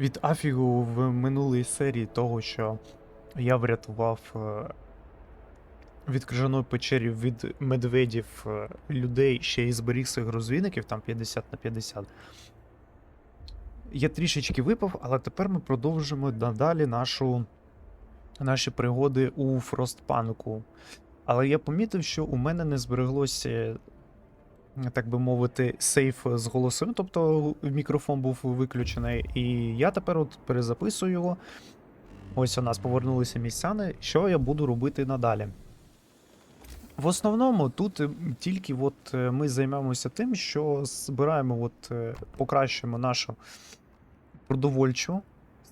від Афігу в минулій серії того, що я врятував е, від крижаної печері від медведів е, людей ще й зберіг своїх розвідників, там 50 на 50. Я трішечки випав, але тепер ми продовжимо надалі нашу, наші пригоди у Фростпанку. Але я помітив, що у мене не збереглося, так би мовити, сейф з голосом, тобто мікрофон був виключений, і я тепер от перезаписую його. Ось у нас повернулися містяни. Що я буду робити надалі? В основному тут е, тільки от е, ми займаємося тим, що збираємо, от, е, покращуємо нашу продовольчу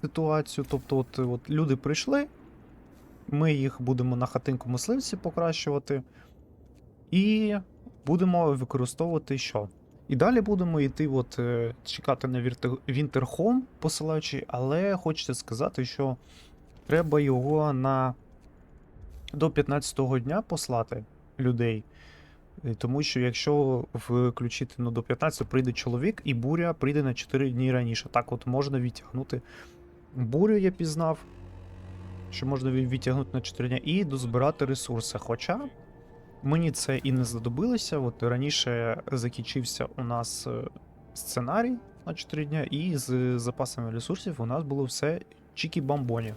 ситуацію. Тобто, от, от люди прийшли, ми їх будемо на хатинку мисливці покращувати, і будемо використовувати що? І далі будемо йти, от, е, чекати на Вінтерхом, посилаючи, але хочеться сказати, що треба його на до 15-го дня послати людей. Е, Тому що якщо включити ну, до 15 прийде чоловік, і буря прийде на 4 дні раніше. Так от можна відтягнути бурю, я пізнав, що можна відтягнути на 4 дні, і дозбирати ресурси. Хоча мені це і не знадобилося. От раніше закінчився у нас е, сценарій на 4 дня, і з запасами ресурсів у нас було все чікі-бамбоні.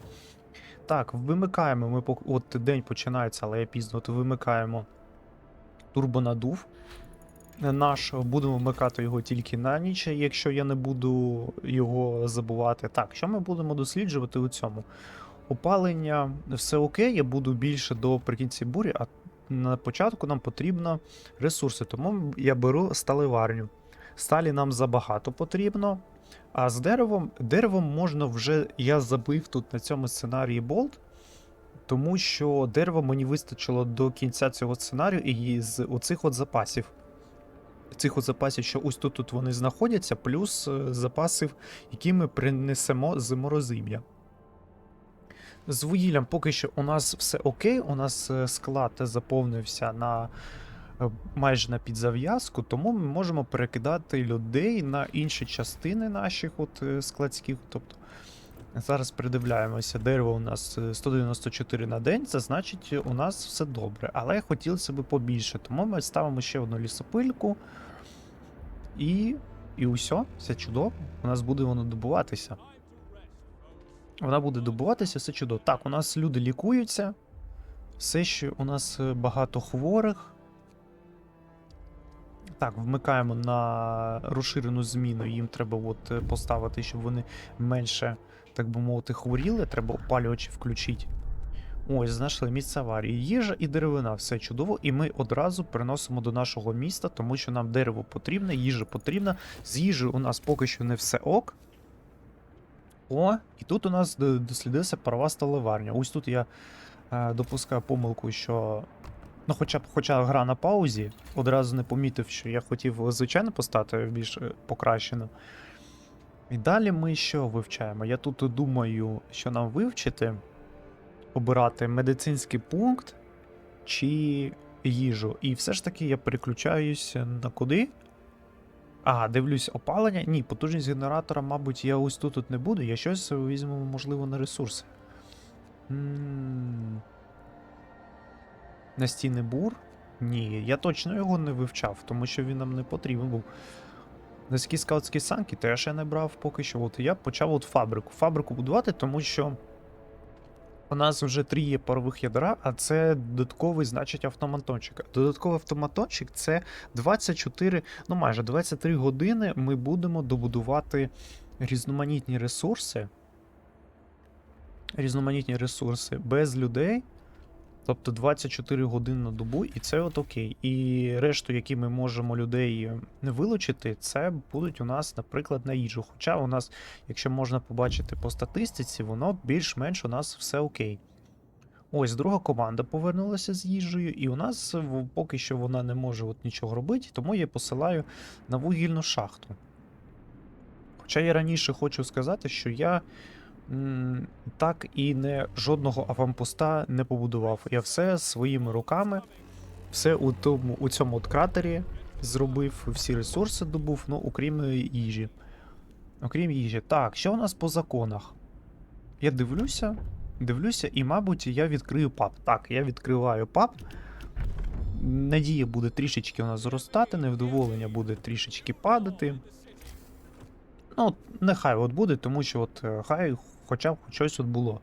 Так, вимикаємо. Ми от день починається, але я пізно, то вимикаємо турбонадув. Наш будемо вмикати його тільки на ніч, якщо я не буду його забувати. Так, що ми будемо досліджувати у цьому? Опалення, все окей, я буду більше до прикінці бурі, а на початку нам потрібно ресурси, тому я беру сталеварню. Сталі нам забагато потрібно. А з деревом, деревом можна вже. Я забив тут на цьому сценарії болт, тому що дерева мені вистачило до кінця цього сценарію і з оцих от запасів. Цих от запасів, що ось тут, тут вони знаходяться, плюс е, запасів, які ми принесемо з морозим'я. З вугіллям поки що у нас все окей, у нас е, склад заповнився на е, майже на підзав'язку, тому ми можемо перекидати людей на інші частини наших от е, складських. Тобто зараз придивляємося, дерево у нас е, 194 на день, це значить у нас все добре. Але хотілося б побільше, тому ми ставимо ще одну лісопильку. І. І усе, все чудово. У нас буде воно добуватися. Вона буде добуватися, все чудово. Так, у нас люди лікуються. Все ще у нас е, багато хворих. Так, вмикаємо на розширену зміну. Їм треба от е, поставити, щоб вони менше, так би мовити, хворіли. Треба опалювачі включити. Ось, знайшли місце аварії. Їжа і деревина, все чудово. І ми одразу переносимо до нашого міста, тому що нам дерево потрібне, їжа потрібна. З їжі у нас поки що не все ок. О, і тут у нас д- дослідилася парова сталеварня. Ось тут я е, допускаю помилку, що. Ну, хоча хоча гра на паузі, одразу не помітив, що я хотів звичайно поставити більш е, покращено. І далі ми що вивчаємо? Я тут думаю, що нам вивчити, обирати медицинський пункт чи їжу. І все ж таки я переключаюсь на куди? А, дивлюсь, опалення. Ні, потужність генератора, мабуть, я ось тут не буду. Я щось візьму, можливо, на ресурси. М, Настінний бур? Ні, я точно його не вивчав, тому що він нам не потрібен був. Низькі скаутські санки теж я не брав поки що. От я почав от фабрику. Фабрику будувати, тому що у нас вже три є парових ядра, а це додатковий, значить, автоматончик. Додатковий автоматончик це 24, ну майже 23 години ми будемо добудувати різноманітні ресурси. Різноманітні ресурси без людей. Тобто 24 години на добу, і це от окей. І решту, які ми можемо людей вилучити, це будуть у нас, наприклад, на їжу. Хоча у нас, якщо можна побачити по статистиці, воно більш-менш у нас все окей. Ось друга команда повернулася з їжею, і у нас поки що вона не може от нічого робити, тому я посилаю на вугільну шахту. Хоча я раніше хочу сказати, що я так і не жодного авампоста не побудував. Я все своїми руками, все у, тому, у цьому от кратері зробив, всі ресурси добув, ну окрім їжі. Окрім їжі. Так, що у нас по законах? Я дивлюся, дивлюся, і, мабуть, я відкрию паб. Так, я відкриваю паб. Надія буде трішечки у нас зростати, невдоволення буде трішечки падати. Ну, нехай от буде, тому що от е, хай хоча б щось от було.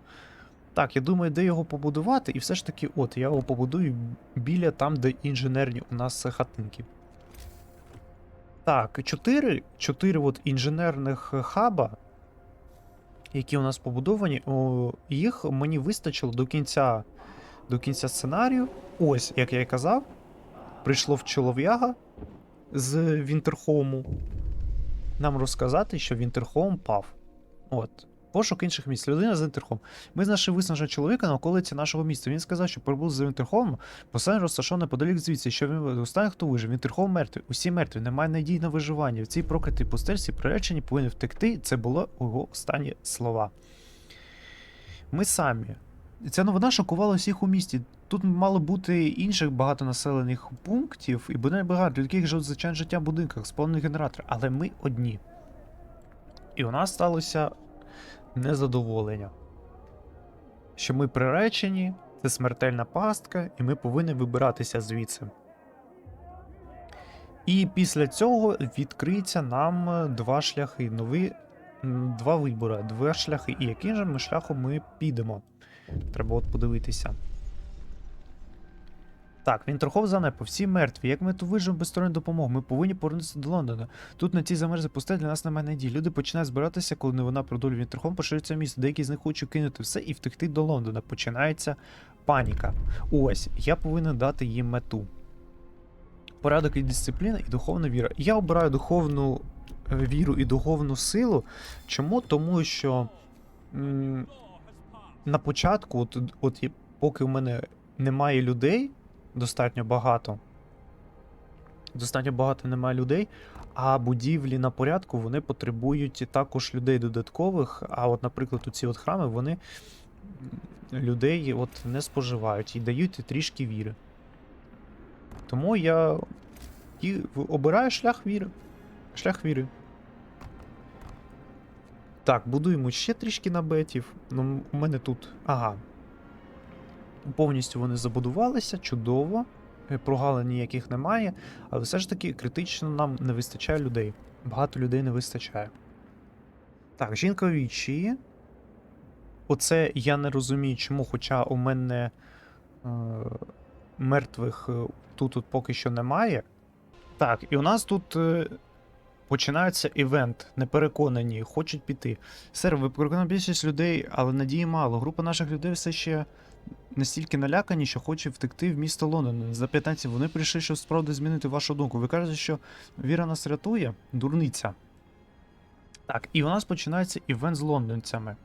Так, я думаю, де його побудувати, і все ж таки, от, я його побудую біля там, де інженерні у нас хатинки. Так, чотири, чотири от інженерних хаба, які у нас побудовані, о, їх мені вистачило до кінця, до кінця сценарію. Ось, як я і казав, прийшло в чолов'яга з Вінтерхому нам розказати, що Вінтерхоум пав. От. Пошук інших місць. Людина з Вінтерхом. Ми знайшли виснаженого чоловіка на околиці нашого міста. Він сказав, що прибув з Вінтерхомом, поселення розташований неподалік звідси, що він останній, хто вижив. Вінтерхом мертвий. Усі мертві, немає надій на виживання. В цій проклятій пустельці приречені повинні втекти. Це було його останні слова. Ми самі. Ця новина шокувала всіх у місті. Тут мало бути інших багатонаселених пунктів, і буде багато, яких живуть звичайне життя в будинках, сповнених генератор, але ми одні. І у нас сталося незадоволення. Що ми приречені, це смертельна пастка, і ми повинні вибиратися звідси. І після цього відкриться нам е, два шляхи, нові два вибори, два шляхи. І яким же ми шляхом ми підемо? Треба от подивитися. Так, Вінтерхов занепав, всі мертві. Як ми тут виживемо без сторонньої допомоги? Ми повинні повернутися до Лондона. Тут на цій замерзлій пустелі для нас немає надії. Люди починають збиратися, коли вона продолює Вінтерхом, поширюється місто. Деякі з них хочуть кинути все і втекти до Лондона. Починається паніка. Ось, я повинен дати їм мету. Порядок і дисципліна і духовна віра. Я обираю духовну е, віру і духовну силу. Чому? Тому що м, на початку, от, от поки в мене немає людей, достатньо багато. Достатньо багато немає людей, а будівлі на порядку вони потребують також людей додаткових. А от, наприклад, у ці от храми вони людей от не споживають і дають трішки віри. Тому я і обираю шлях віри. Шлях віри. Так, будуємо ще трішки набетів. Ну, у мене тут. Ага. Повністю вони забудувалися, чудово. Е, Прогалин ніяких немає, але все ж таки критично нам не вистачає людей. Багато людей не вистачає. Так, жінка вічі. Оце я не розумію, чому, хоча у мене е, мертвих е, тут, тут поки що немає. Так, і у нас тут е, починається івент. Непереконані, хочуть піти. Сер, ви переконали більшість людей, але надії мало. Група наших людей все ще настільки налякані, що хочуть втекти в місто Лондон. За 15 вони прийшли, щоб справді змінити вашу думку. Ви кажете, що віра нас рятує? Дурниця. Так, і у нас починається івент з лондонцями.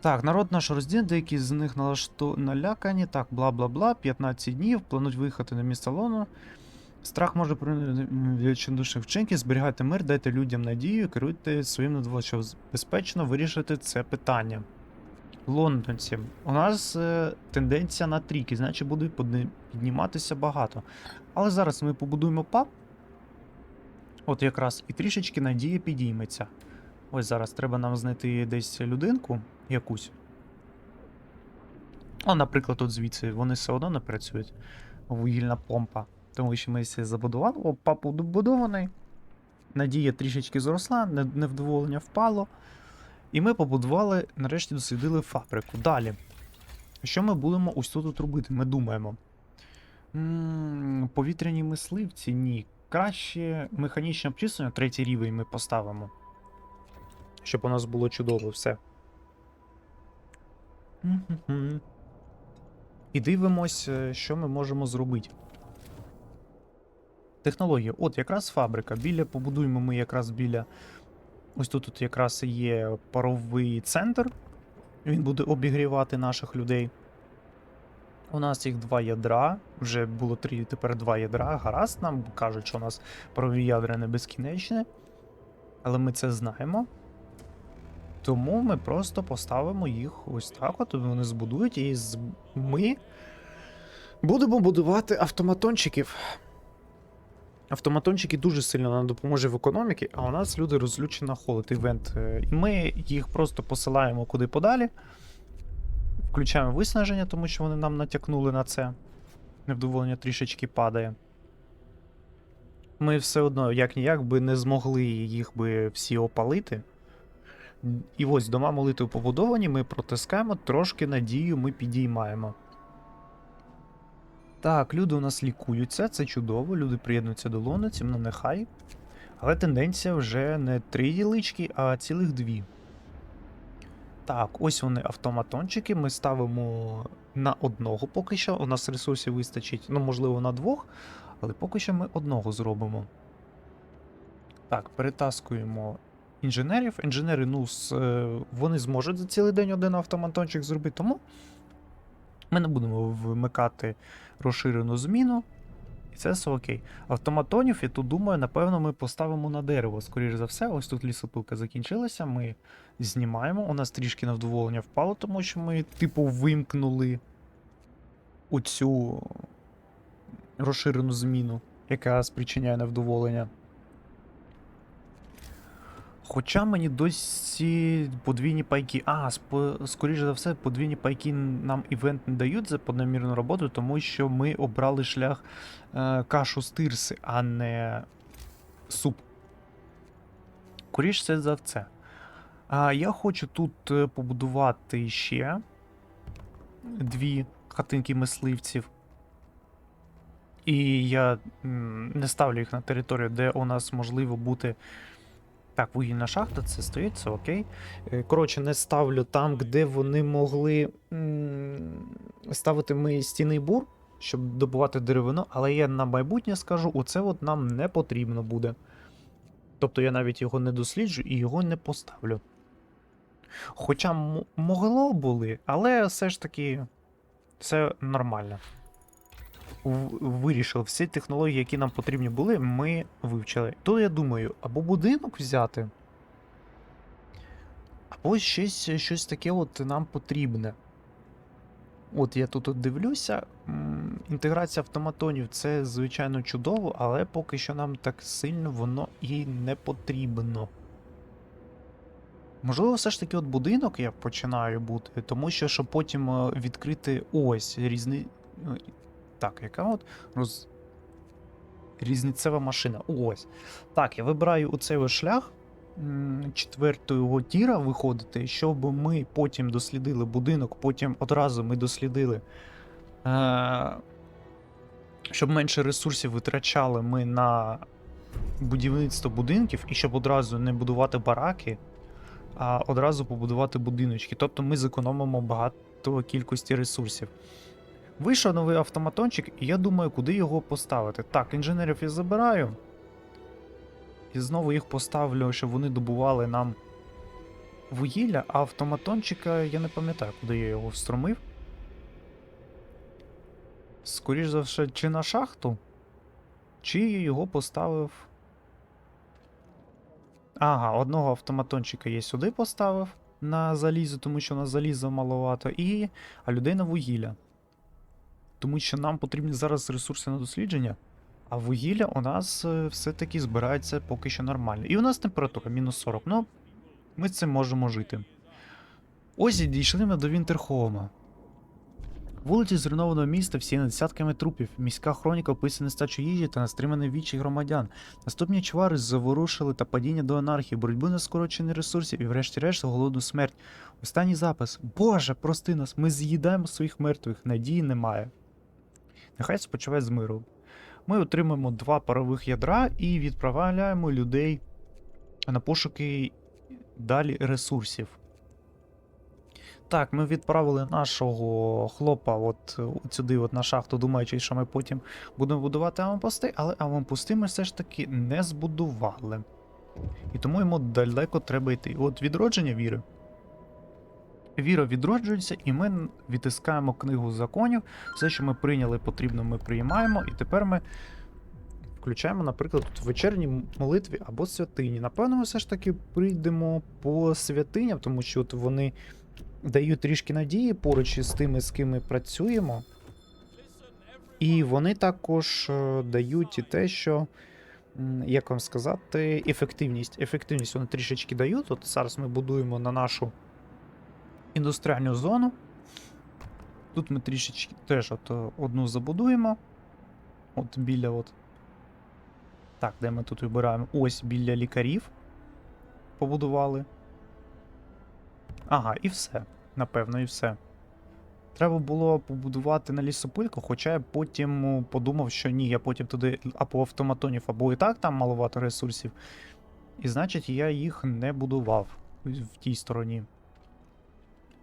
Так, народ наш розділ, деякі з них налашто... налякані. Так, бла бла бла. 15 днів, планують виїхати на місто Лондон. Страх може привлечь душі вчинки, зберігайте мир, дайте людям надію, керуйте своїм надволом, щоб безпечно вирішити це питання. Лондонці. У нас е, тенденція на трійки, значить буде підніматися багато. Але зараз ми побудуємо паб. От якраз і трішечки надія підійметься. Ось зараз треба нам знайти десь людинку якусь. О, наприклад, от звідси вони все одно не працюють. Вугільна помпа. Тому що ми все забудували. О, паб побудований. Надія трішечки зросла, невдоволення впало. І ми побудували, нарешті дослідили фабрику. Далі. Що ми будемо ось тут робити? Ми думаємо. м повітряні мисливці? Ні. Краще механічне обчислення, третій рівень ми поставимо. Щоб у нас було чудово все. І дивимось, е, що ми можемо зробити. Технологія. От якраз фабрика. Біля побудуємо ми якраз біля. Ось тут, тут якраз є паровий центр. Він буде обігрівати наших людей. У нас їх два ядра. Вже було три, тепер два ядра. Гаразд, нам кажуть, що у нас парові ядра не безкінечні. Але ми це знаємо. Тому ми просто поставимо їх ось так, от вони збудують, і ми будемо будувати автоматончиків. Автоматончики дуже сильно нам допоможуть в економіці, а у нас люди розлючені на холод івент. Е, І ми їх просто посилаємо куди подалі. Включаємо виснаження, тому що вони нам натякнули на це. Невдоволення трішечки падає. Ми все одно, як ніяк, би не змогли їх би всі опалити. І ось дома молитви побудовані, ми протискаємо, трошки надію ми підіймаємо. Так, люди у нас лікуються, це чудово, люди приєднуються до лониці, ну нехай. Але тенденція вже не три ділички, а цілих дві. Так, ось вони автоматончики. Ми ставимо на одного поки що. У нас ресурсів вистачить, ну, можливо, на двох, але поки що ми одного зробимо. Так, перетаскуємо інженерів. Інженери, ну, е, вони зможуть за цілий день один автоматончик зробити, тому ми не будемо вмикати розширену зміну. І це все окей. Автоматонів, я тут думаю, напевно, ми поставимо на дерево. Скоріше за все, ось тут лісопилка закінчилася. Ми знімаємо. У нас трішки невдоволення впало, тому що ми, типу, вимкнули оцю розширену зміну, яка спричиняє невдоволення. Хоча мені досі подвійні пайки. А, скоріше за все, подвійні пайки нам івент не дають за подномірну роботу, тому що ми обрали шлях е, кашу з тирси, а не суп. Скоріше за це. А я хочу тут е, побудувати ще дві хатинки мисливців. І я не ставлю їх на територію, де у нас можливо бути. Так, вугільна шахта, це стоїть, це окей. Е, Коротше, не ставлю там, де вони могли ставити ми стіний бур, щоб добувати деревину, але я на майбутнє скажу, оце от нам не потрібно буде. Тобто я навіть його не досліджу і його не поставлю. Хоча могло були, але все ж таки це нормально. В- Вирішив, всі технології, які нам потрібні були, ми вивчили. То я думаю, або будинок взяти, або щось, щось таке от нам потрібне. От я тут от дивлюся. Інтеграція автоматонів це, звичайно, чудово, але поки що нам так сильно воно і не потрібно. Можливо, все ж таки от будинок я починаю бути, тому що щоб потім е, відкрити ось різні. Так, яка от роз... різницева машина. Ось. Так, я вибираю оцей шлях четвертого тіра виходити, щоб ми потім дослідили будинок, потім одразу ми дослідили. Е... Щоб менше ресурсів витрачали ми на будівництво будинків, і щоб одразу не будувати бараки, а одразу побудувати будиночки. Тобто ми зекономимо багато кількості ресурсів. Вийшов новий автоматончик, і я думаю, куди його поставити. Так, інженерів я забираю. І знову їх поставлю, щоб вони добували нам вугілля, а автоматончика я не пам'ятаю, куди я його встромив. Скоріш за все, чи на шахту, чи його поставив. Ага, одного автоматончика я сюди поставив на залізо, тому що на залізо маловато, і а людей на вугілля. Тому що нам потрібні зараз ресурси на дослідження, а вугілля у нас е, все-таки збирається поки що нормально. І у нас температура мінус 40. Ну, ми з цим можемо жити. Ось і дійшли ми до Вінтерхома. Вулиці зруйнованого міста всі десятками трупів. Міська хроніка описує нестачу їжі та настриманий вічі громадян. Наступні чвари заворушили та падіння до анархії, боротьбу на скорочення ресурсів і, врешті-решт, голодну смерть. Останній запис. Боже, прости нас, ми з'їдаємо своїх мертвих, надії немає. Нехай спочиває з миру. Ми отримаємо два парових ядра і відправляємо людей на пошуки далі ресурсів. Так, ми відправили нашого хлопа от сюди, от на шахту, думаючи, що ми потім будемо будувати аванпости, але аванпости ми все ж таки не збудували. І тому йому далеко треба йти. От відродження віри. Віра відроджується, і ми відтискаємо книгу законів. Все, що ми прийняли, потрібно, ми приймаємо, і тепер ми включаємо, наприклад, тут вечірні молитві або святині. Напевно, ми все ж таки прийдемо по святиням, тому що от вони дають трішки надії поруч із тими, з ким ми працюємо. І вони також е, дають і те, що як вам сказати, ефективність. Ефективність вони трішечки дають. От зараз ми будуємо на нашу індустріальну зону. Тут ми трішечки теж от е, одну забудуємо. От біля от. Так, де ми тут вибираємо? Ось біля лікарів побудували. Ага, і все. Напевно, і все. Треба було побудувати на лісопильку, хоча я потім подумав, що ні, я потім туди або автоматонів, або і так там маловато ресурсів. І значить, я їх не будував в тій стороні.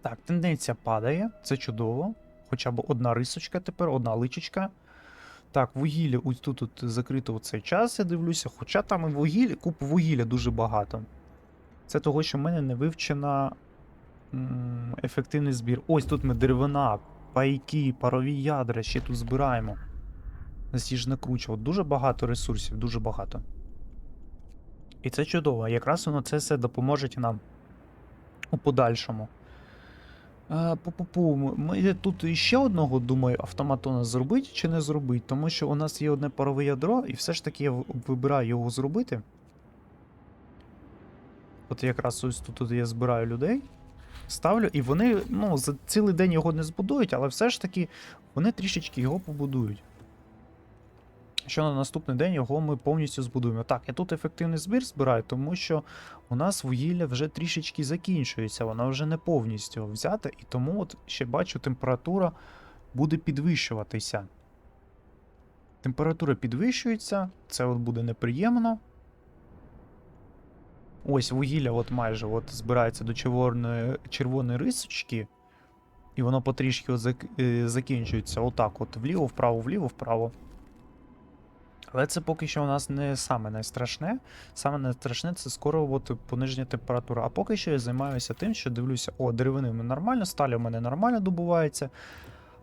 Так, тенденція падає, це чудово. Хоча б одна рисочка тепер, одна личечка. Так, вугілля, ось тут, тут закрито цей час, я дивлюся, хоча там і вугілля, куп вугілля дуже багато. Це того, що в мене не вивчена м, ефективний збір. Ось тут ми деревина, пайки, парові ядра ще тут збираємо. Насіжне круче. От дуже багато ресурсів, дуже багато. І це чудово. Якраз воно це все допоможе нам у подальшому. Е, Пу-пу-пу, Ми тут ще одного, думаю, автомат у нас зробить чи не зробить, тому що у нас є одне парове ядро, і все ж таки я вибираю його зробити. От якраз ось тут, тут я збираю людей, ставлю, і вони ну, за цілий день його не збудують, але все ж таки вони трішечки його побудують. Що на наступний день його ми повністю збудуємо. Так, я тут ефективний збір збираю, тому що у нас вугілля вже трішечки закінчується, вона вже не повністю взята, і тому от ще бачу, температура буде підвищуватися. Температура підвищується, це от буде неприємно. Ось вугілля от майже от збирається до червоної, червоної рисочки, і воно потрішки от е, закінчується отак: от вліво, вправо, вліво, вправо. Але це поки що у нас не саме найстрашне. Саме найстрашне це скоро от пониження температури. А поки що я займаюся тим, що дивлюся, о, деревини в мене нормально, сталі у мене нормально добувається.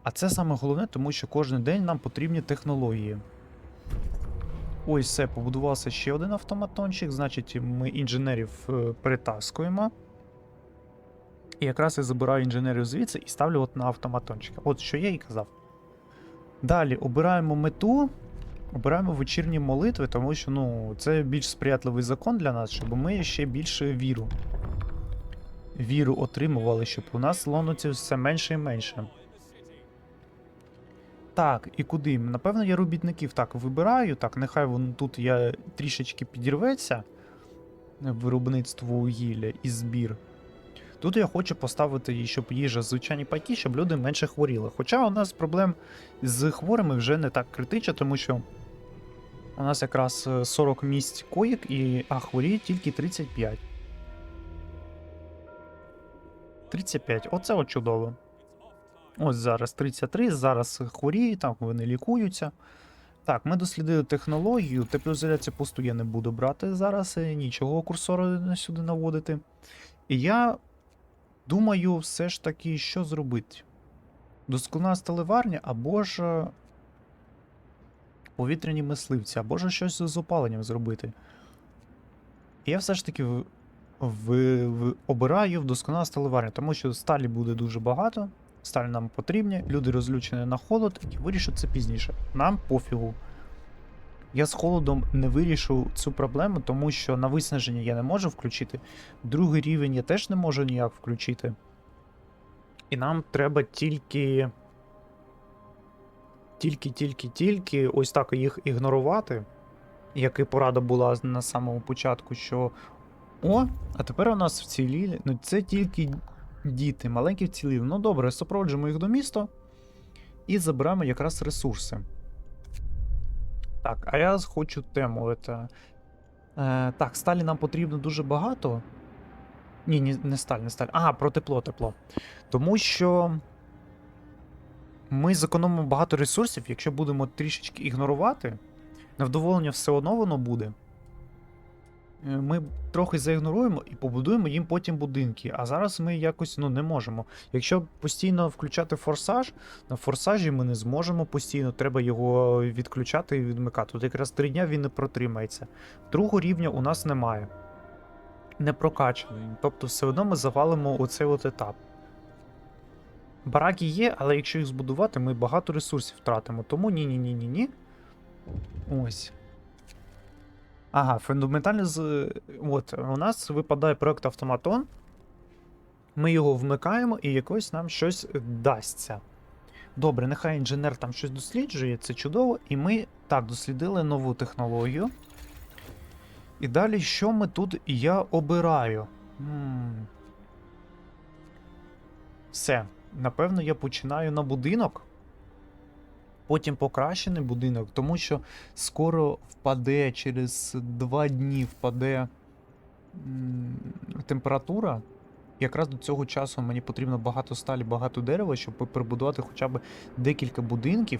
А це саме головне, тому що кожен день нам потрібні технології. Ось все, побудувався ще один автоматончик, значить, ми інженерів е, перетаскуємо. І якраз я забираю інженерів звідси і ставлю от на автоматончика. От що я і казав. Далі обираємо мету, обираємо вечірні молитви, тому що ну, це більш сприятливий закон для нас, щоб ми ще більше віру. Віру отримували, щоб у нас лонуться все менше і менше. Так, і куди? Напевно, я робітників так вибираю. Так, нехай воно тут я трішечки підірветься. Виробництво вугілля і збір. Тут я хочу поставити, щоб їжа звичайні пайки, щоб люди менше хворіли. Хоча у нас проблем з хворими вже не так критично, тому що у нас якраз е, 40 місць коїк, і, а хворіє тільки 35. 35, оце от чудово. Ось зараз 33, зараз хворіють, так вони лікуються. Так, ми дослідили технологію. Теплоізоляція посту я не буду брати зараз, е, нічого курсора сюди наводити. І я думаю, все ж таки, що зробити. Досконала сталеварня або ж е, повітряні мисливці, або ж щось з опаленням зробити. І я все ж таки в, в, в, обираю вдосконала сталеварня, тому що сталі буде дуже багато. Сталь нам потрібні, люди розлючені на холод і вирішать це пізніше. Нам пофігу. Я з холодом не вирішу цю проблему, тому що на виснаження я не можу включити. Другий рівень я теж не можу ніяк включити. І нам треба тільки. Тільки, тільки, тільки ось так їх ігнорувати. Як і порада була на самому початку, що. О, а тепер у нас вцілілі. Ну це тільки діти, маленькі вцілілі. Ну добре, супроводжуємо їх до міста і забираємо якраз ресурси. Так, а я хочу тему. Это... Е, так, сталі нам потрібно дуже багато. Ні, ні, не сталь, не сталь. А, про тепло, тепло. Тому що ми зекономимо багато ресурсів, якщо будемо трішечки ігнорувати, невдоволення все одно воно буде. Е, Ми трохи заігноруємо і побудуємо їм потім будинки. А зараз ми якось ну, не можемо. Якщо постійно включати форсаж, на форсажі ми не зможемо постійно, треба його відключати і відмикати. Тут якраз три дня він не протримається. Другого рівня у нас немає. Не прокачаний. Тобто, все одно ми завалимо оцей от етап. Бараки є, але якщо їх збудувати, ми багато ресурсів втратимо. Тому ні-ні-ні-ні-ні. Ось. Ага, фундаментально з. От, у нас випадає проект Автоматон. Ми його вмикаємо і якось нам щось дасться. Добре, нехай інженер там щось досліджує, це чудово. І ми так дослідили нову технологію. І далі, що ми тут я обираю? М. Все. Напевно, я починаю на будинок. Потім покращений будинок, тому що скоро впаде через 2 дні впаде температура. Якраз до цього часу мені потрібно багато сталі, багато дерева, щоб прибудувати хоча б декілька будинків,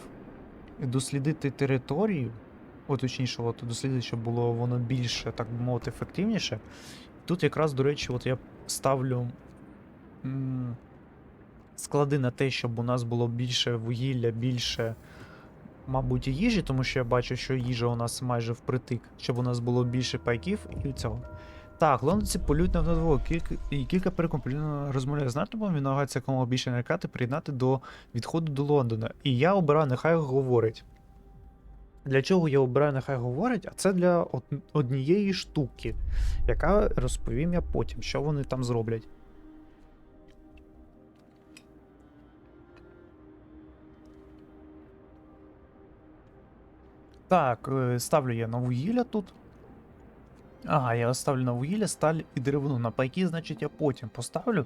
дослідити територію, о, точніше, от, дослідити, щоб було воно більше, так би мовити, ефективніше. Тут якраз, до речі, от я ставлю склади на те, щоб у нас було більше вугілля, більше, мабуть, і їжі, тому що я бачу, що їжа у нас майже впритик, щоб у нас було більше пайків і цього. Так, лондонці полюють на вдвох. Кілька, і кілька перекомплюють розмовляє з Нартомом, він намагається якомога більше нарікати, приєднати до відходу до Лондона. І я обираю, нехай говорить. Для чого я обираю, нехай говорить, а це для од- однієї штуки, яка розповім я потім, що вони там зроблять. Так, е, ставлю я на вугілля тут. Ага, я ставлю на вугілля, сталь і деревину. На пайки, значить, я потім поставлю.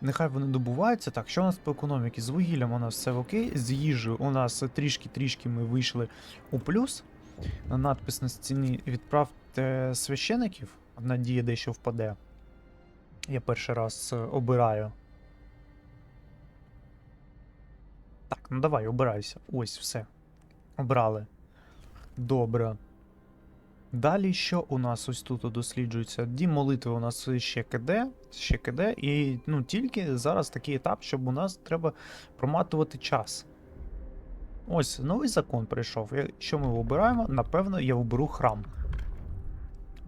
Нехай вони добуваються. Так, що у нас по економіці? З вугіллям у нас все окей. З їжею у нас трішки-трішки ми вийшли у плюс. Надпис на стіні відправте священиків. Надія дещо впаде. Я перший раз е, обираю. Так, ну давай, обирайся. Ось, все. Обрали. Добре. Далі що у нас ось тут досліджується? Дім молитви у нас ще КД, ще КД, і ну тільки зараз такий етап, щоб у нас треба проматувати час. Ось новий закон прийшов. Що ми обираємо? Напевно, я оберу храм.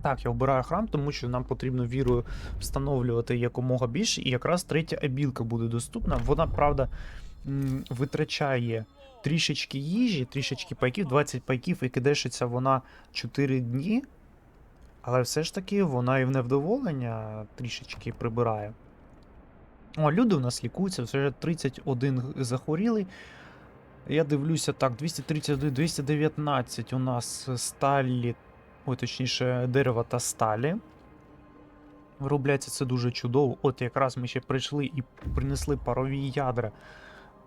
Так, я обираю храм, тому що нам потрібно вірою встановлювати якомога більше, і якраз третя абілка буде доступна. Вона, правда, витрачає трішечки їжі, трішечки пайків, 20 пайків, і кидешиться вона 4 дні. Але все ж таки вона і в невдоволення трішечки прибирає. О, люди у нас лікуються, вже 31 захворілий. Я дивлюся, так, 231, 219 у нас сталі, ой, точніше, дерева та сталі. Виробляється це дуже чудово. От якраз ми ще прийшли і принесли парові ядра,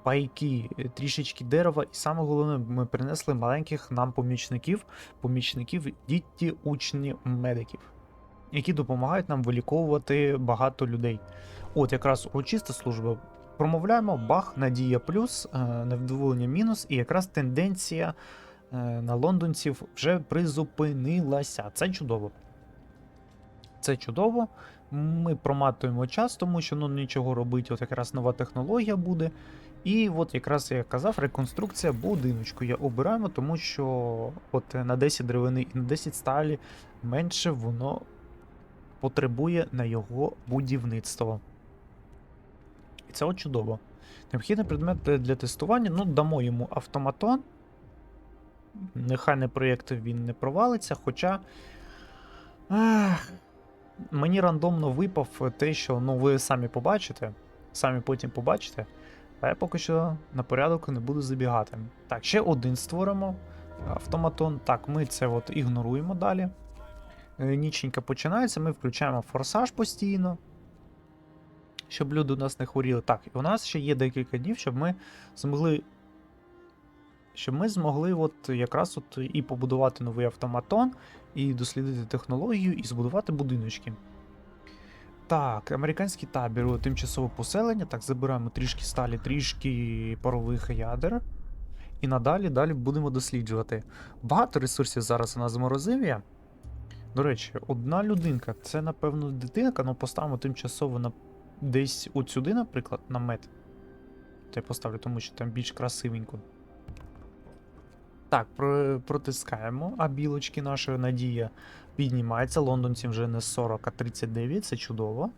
пайки, е, трішечки дерева, і саме головне, ми принесли маленьких нам помічників, помічників діти, учні, медиків, які допомагають нам виліковувати багато людей. От якраз урочиста служба. Промовляємо бах, надія плюс, е, невдоволення мінус, і якраз тенденція е, на лондонців вже призупинилася. Це чудово. Це чудово. Ми проматуємо час, тому що ну нічого робити, от якраз нова технологія буде. І от якраз я казав, реконструкція будиночку я обираємо, тому що от на 10 деревини і на 10 сталі менше воно потребує на його будівництво. І це от чудово. Необхідний предмет для тестування. Ну, дамо йому автоматон. Нехай не проєкт він не провалиться, хоча. Ах, мені рандомно випав те, що ну, ви самі побачите. Самі потім побачите. А я поки що на порядок не буду забігати. Так, ще один створимо автоматон. Так, ми це от ігноруємо далі. Е, Ніченька починається, ми включаємо форсаж постійно. Щоб люди у нас не хворіли. Так, і у нас ще є декілька днів, щоб ми змогли. Щоб ми змогли от якраз от і побудувати новий автоматон, і дослідити технологію, і збудувати будиночки. Так, американський табір, о, тимчасове поселення. Так, забираємо трішки сталі, трішки парових ядер. І надалі далі будемо досліджувати. Багато ресурсів зараз у нас заморозив я. До речі, одна людинка, це, напевно, дитинка, але поставимо тимчасово на десь от сюди, наприклад, намет. То я поставлю, тому що там більш красивенько. Так, протискаємо, а білочки нашої надія піднімається. Лондонці вже не 40, а 39, це чудово.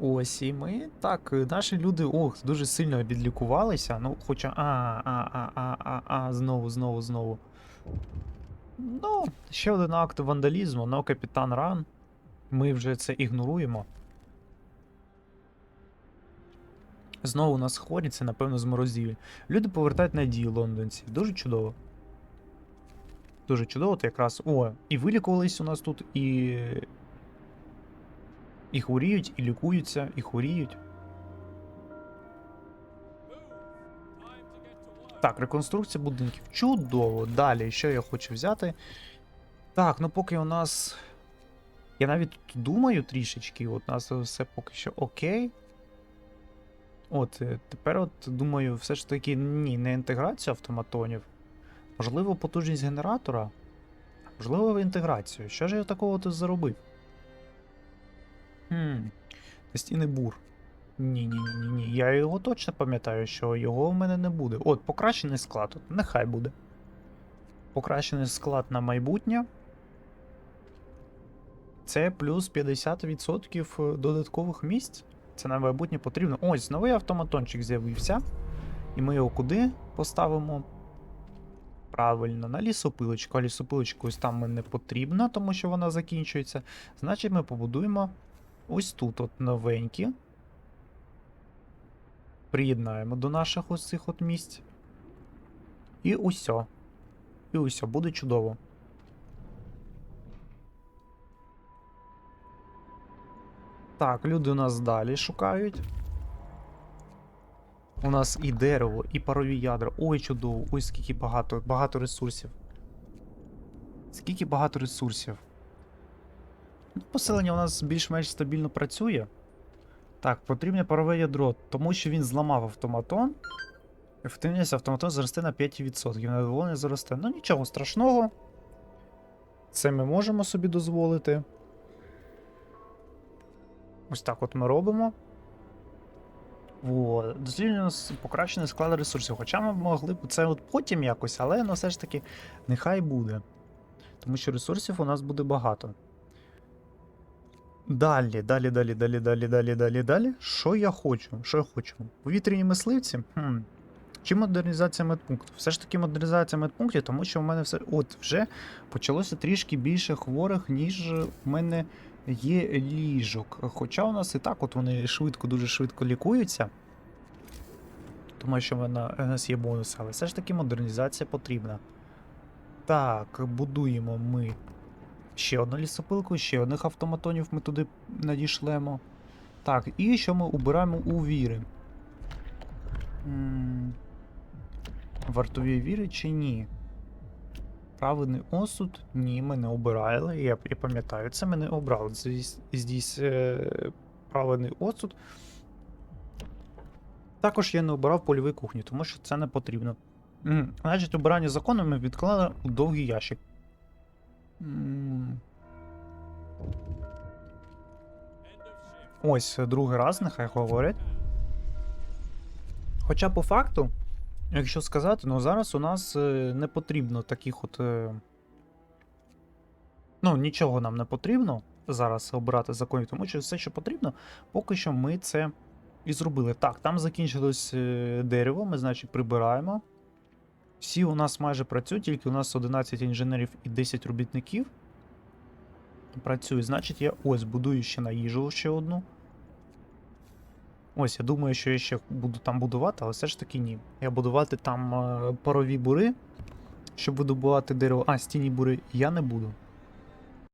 Ось і ми. Так, е, наші люди ох, дуже сильно відлікувалися. Ну, хоча. А, а, а, а, а, а, знову, знову, знову. Ну, ще один акт вандалізму, но капітан Ран. Ми вже це ігноруємо. Знову у нас хворі, це напевно з морозів. Люди повертають надію лондонців. Дуже чудово. Дуже чудово, то якраз. О, і вилікувались у нас тут, і. І хворіють, і лікуються, і хворіють. Так, реконструкція будинків. Чудово. Далі, що я хочу взяти? Так, ну поки у нас. Я навіть тут думаю трішечки, от у нас все поки що окей. От, е, тепер от думаю, все ж таки ні, не інтеграцію автоматонів. Можливо, потужність генератора. Можливо, інтеграцію. Що ж я такого тут заробив? Хм. Постійний бур. Ні, ні. Я його точно пам'ятаю, що його в мене не буде. От, покращений склад. От, нехай буде. Покращений склад на майбутнє. Це плюс 50% додаткових місць. Це на майбутнє потрібно. Ось, новий автоматончик з'явився. І ми його куди поставимо? Правильно, на лісопилочку. А лісопилочку ось там мені не потрібно, тому що вона закінчується. Значить, ми побудуємо ось тут от новенькі. Приєднаємо до наших ось цих от місць. І усьо. І усьо, буде чудово. Так, люди у нас далі шукають. У нас і дерево, і парові ядра. Ой, чудово, ой, скільки багато, багато ресурсів. Скільки багато ресурсів. Ну, Поселення у нас більш-менш стабільно працює. Так, потрібне парове ядро, тому що він зламав автоматон. Ефективність автоматон зросте на 5%. Невдоволення зросте. Ну нічого страшного. Це ми можемо собі дозволити. Ось так от ми робимо. О, досліджено с- покращений склад ресурсів. Хоча ми могли б це от потім якось, але ну все ж таки нехай буде. Тому що ресурсів у нас буде багато. Далі, далі, далі, далі, далі, далі, далі, далі. Що я хочу? Що я хочу? Повітряні мисливці? Хм. Чи модернізація медпункту? Все ж таки модернізація медпунктів, тому що в мене все. От вже почалося трішки більше хворих, ніж в мене є ліжок. Хоча у нас і так от вони швидко, дуже швидко лікуються. Тому що в нас є бонуси, але все ж таки модернізація потрібна. Так, будуємо ми ще одну лісопилку, ще одних автоматонів ми туди надішлемо. Так, і що ми убираємо у віри? М, Вартові віри чи ні? Правильний осуд? Ні, ми не обирали. Я, я пам'ятаю, це ми не обрали. Здесь, здесь е, правильний осуд. Також я не обирав польові кухні, тому що це не потрібно. М, Значить, обирання закону ми відклали у довгий ящик. М, Ось другий раз, нехай говорять. Хоча по факту, якщо сказати, ну зараз у нас е, не потрібно таких от. е, Ну, нічого нам не потрібно зараз обирати законів, тому що все, що потрібно, поки що ми це і зробили. Так, там закінчилось е, дерево, ми, значить, прибираємо. Всі у нас майже працюють, тільки у нас 11 інженерів і 10 робітників. Працюють. Значить, я ось будую ще на їжу ще одну. Ось, я думаю, що я ще буду там будувати, але все ж таки ні. Я будувати там е, парові бури, щоб видобувати дерево. А, стіні бури я не буду.